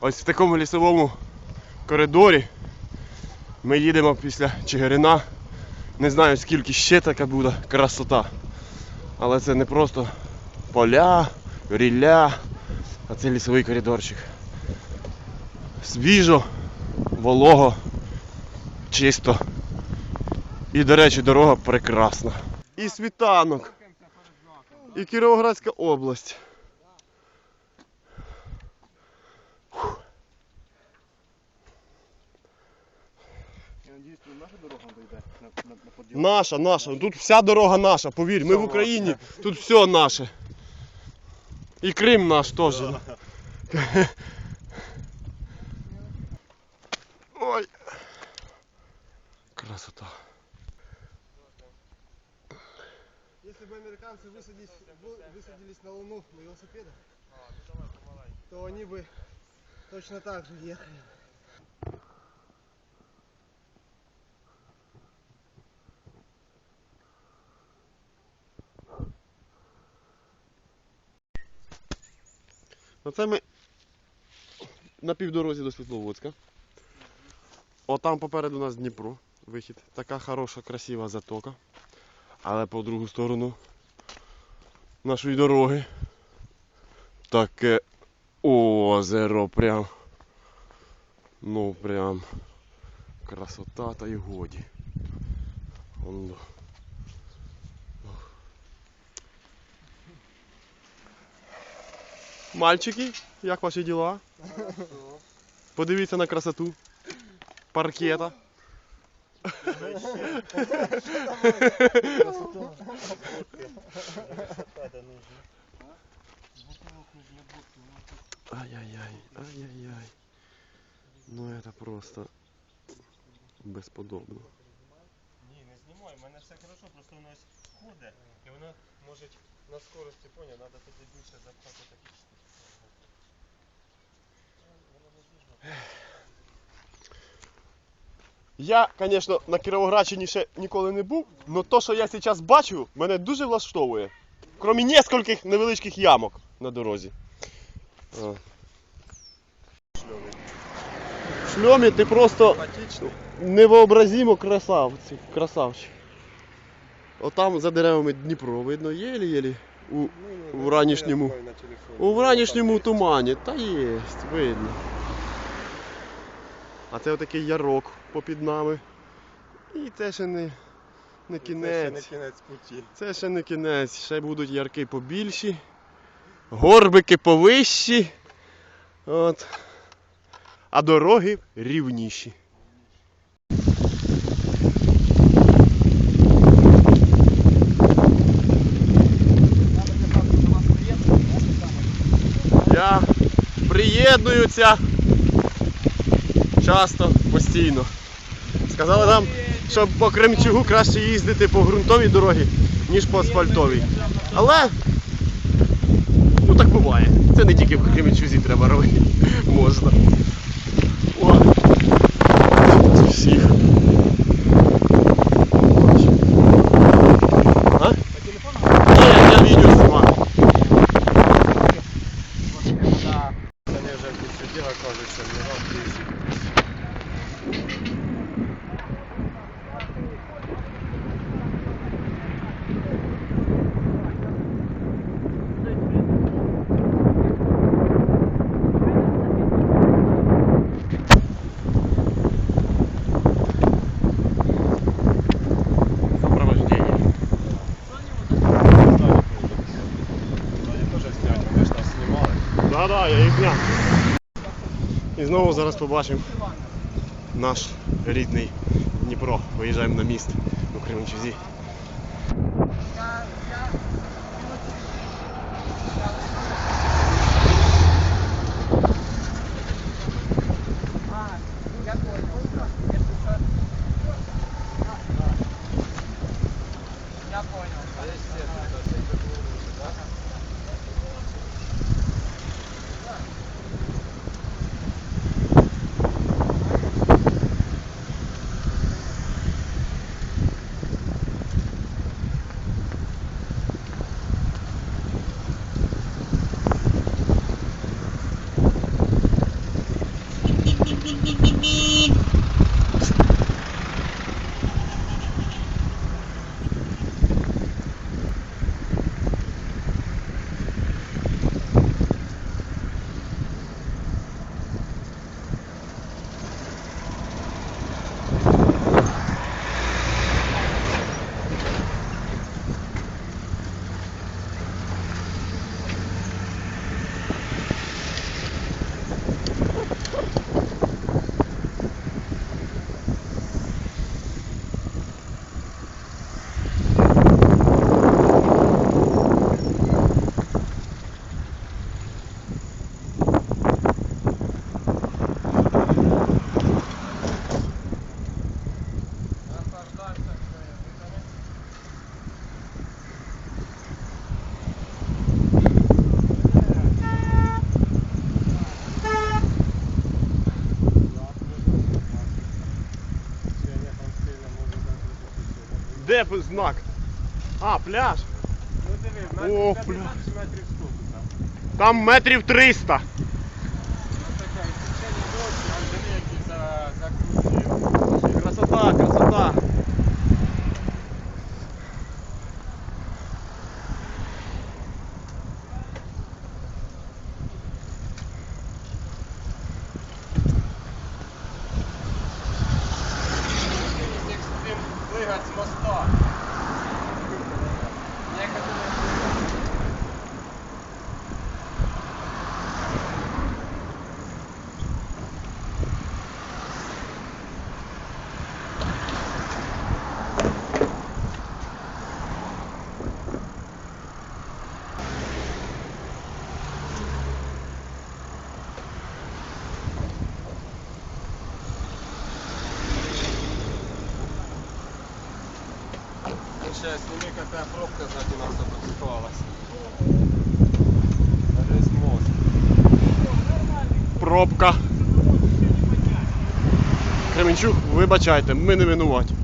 Ось в такому лісовому коридорі ми їдемо після Чигирина. Не знаю скільки ще така буде красота. Але це не просто поля, рілля, а це лісовий коридорчик. Свіжо, волого, чисто. І, до речі, дорога прекрасна. І світанок. І Кіровоградська область. Я надіюсь, що наша дорога дойде на, на, на поділ. Наша, наша. Тут вся дорога наша, повір. Ми в Україні, тут все наше. І Крим наш теж. Ой. Красота. Если бы американцы высадились, высадились на Луну на велосипедах, то они бы точно так же ехали. Оце ми на півдорозі до Світловодська. Отам попереду у нас Дніпро, вихід. Така хороша, красива затока. Але по другу сторону нашої дороги таке озеро прям. Ну прям красота та й годі. Вон. Мальчики, як ваші діла? Подивіться на красоту. Паркета. Ай-яй-яй, ай-яй-яй. Ну это просто безподобно. Ні, не знімай, в мене все хорошо, просто воно ось ходить, і воно може на скорості, поняв, треба тоді більше запхати такі Я, звісно, на Кіровоградщині ще ніколи не був, але то, що я зараз бачу, мене дуже влаштовує. Крім нескольких невеличких ямок на дорозі. В шльомі ти просто невообразимо красавці, красавчик. Отам за деревами Дніпро видно, єлі-єлі у, у ранішньому, у ранішньому тумані. Та є, видно. А це отакий ярок попід нами. І це ще не, не кінець. кінець путі. Це ще не кінець, ще будуть ярки побільші, горбики повищі. От. А дороги рівніші. Я приєднуюся часто, постійно. Сказали нам, що по Кремчугу краще їздити по ґрунтовій дорогі, ніж по асфальтовій. Але ну так буває. Це не тільки в Кремчузі треба робити. Можна. О, всіх. нагадаю, їхня. І знову зараз побачимо наш рідний Дніпро. Виїжджаємо на міст у Кременчузі. Я понял. Sure. Знак. А, пляж. Ну диви, О, метрів 50 чи метрів 100 там. Там метрів 300. Ось така, і течення дощу, а диви, які за, закрутили. Красота, красота. Сними, какая пробка сзади нас образовалась. Мост. Пробка. Кременчук, вибачайте, ми не винуваті.